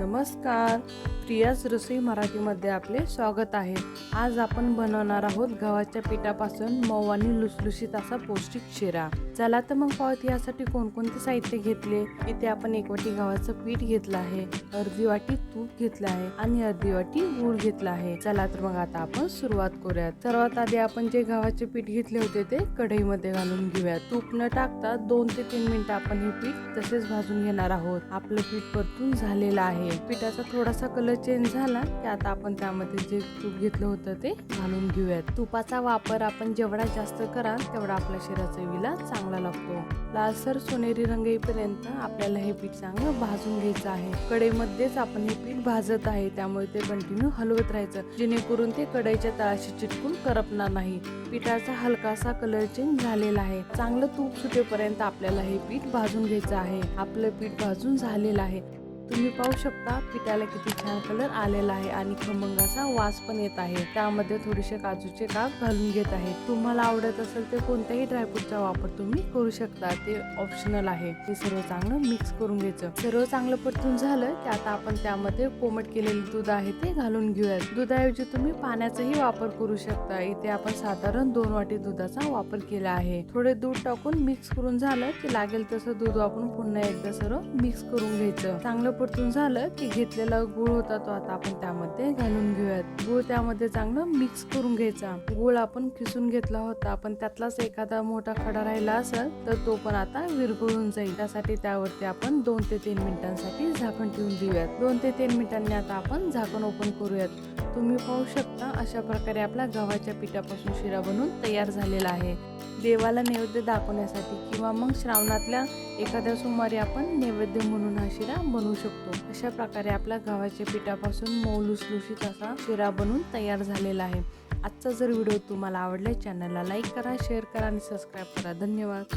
नमस्कार. प्रियाज रसोई मराठीमध्ये आपले स्वागत आहे. आज आपण बनवणार आहोत गव्हाच्या पिठापासून मऊ आणि लुसलुशीत असा पौष्टिक शिरा. चला तर मग पाहत यासाठी कोणकोणते साहित्य घेतले? इथे आपण एक वाटी गव्हाचं पीठ घेतलं आहे. अर्धी वाटी तूप घेतलं आहे आणि अर्धी वाटी गूळ घेतला आहे. चला तर मग आता आपण सुरुवात करूयात. सर्वात आधी आपण जे गव्हाचे पीठ घेतले होते ते कढईमध्ये घालून घेऊयात. तूप न टाकता दोन ते तीन मिनिटं आपण हे पीठ तसेच भाजून घेणार आहोत. आपलं पीठ परतून झालेलं आहे. पिठाचा थोडासा कलर चेंज झाला की आता आपण त्यामध्ये जे तूप घेतलं होतं ते घालून घेऊयात. तुपाचा वापर आपण जेवढा जास्त कराल तेवढा आपल्या शिरा चवीला चांगला लागतो. लालसर सोनेरी रंग येईपर्यंत आपल्याला हे पीठ चांगलं भाजून घ्यायचं आहे. कढईमध्येच आपण हे पीठ भाजत आहे त्यामुळे ते कंटिन्यू हलवत राहायचं जेणेकरून ते कढईच्या तळाशी चिटकून करपणार नाही. पिठाचा हलकासा कलर चेंज झालेला आहे. चांगलं तूप सुटेपर्यंत आपल्याला हे पीठ भाजून घ्यायचं आहे. आपलं पीठ भाजून झालेलं आहे. तुम्ही पाहू शकता पिठाला किती छान कलर आलेला आहे आणि खमंग असा वास पण येत आहे. त्यामध्ये थोडेसे काजूचे काप घालून घेत आहे. तुम्हाला आवडत असेल तर कोणत्याही ड्रायफ्रूटचा वापर तुम्ही करू शकता. ते ऑप्शनल आहे. ते सर्व चांगलं मिक्स करून घ्यायचं. सर्व चांगलं परतून झालं की आता आपण त्यामध्ये कोमट केलेले दूध आहे ते घालून घेऊयात. दुधाऐवजी तुम्ही पाण्याचाही वापर करू शकता. इथे आपण साधारण दोन वाटी दुधाचा वापर केला आहे. थोडे दूध टाकून मिक्स करून झालं की लागेल तसं दूध वापरून पुन्हा एकदा सर्व मिक्स करून घ्यायचं. चांगलं परतून झालं की घेतलेला गुळ होता तो आता आपण त्यामध्ये घालून घेऊयात. गुळ त्यामध्ये चांगलं मिक्स करून घ्यायचा. गुळ आपण किसून घेतला होता. पण त्यातलाच एखादा मोठा खडा राहिला असेल तर तो पण आता विरघळून जाईल. त्यासाठी त्यावरती आपण दोन ते तीन मिनिटांसाठी झाकण ठेवून देऊयात. दोन ते तीन मिनिटांनी आता आपण झाकण ओपन करूयात. तुम्ही पाहू शकता अशा प्रकारे आपला गव्हाच्या पिठापासून शिरा बनवून तयार झालेला आहे. देवाला नैवेद्य दाखवण्यासाठी किंवा मग श्रावणातल्या एखाद्या सोमवारी आपण नैवेद्य म्हणून हा शिरा बनवू शकतो. अशा प्रकारे आपल्या गव्हाच्या पिठापासून मऊ लुसलुशीत असा शिरा बनवून तयार झालेला आहे. आजचा जर व्हिडिओ तुम्हाला आवडला चॅनलला लाईक करा शेअर करा आणि सबस्क्राईब करा. धन्यवाद.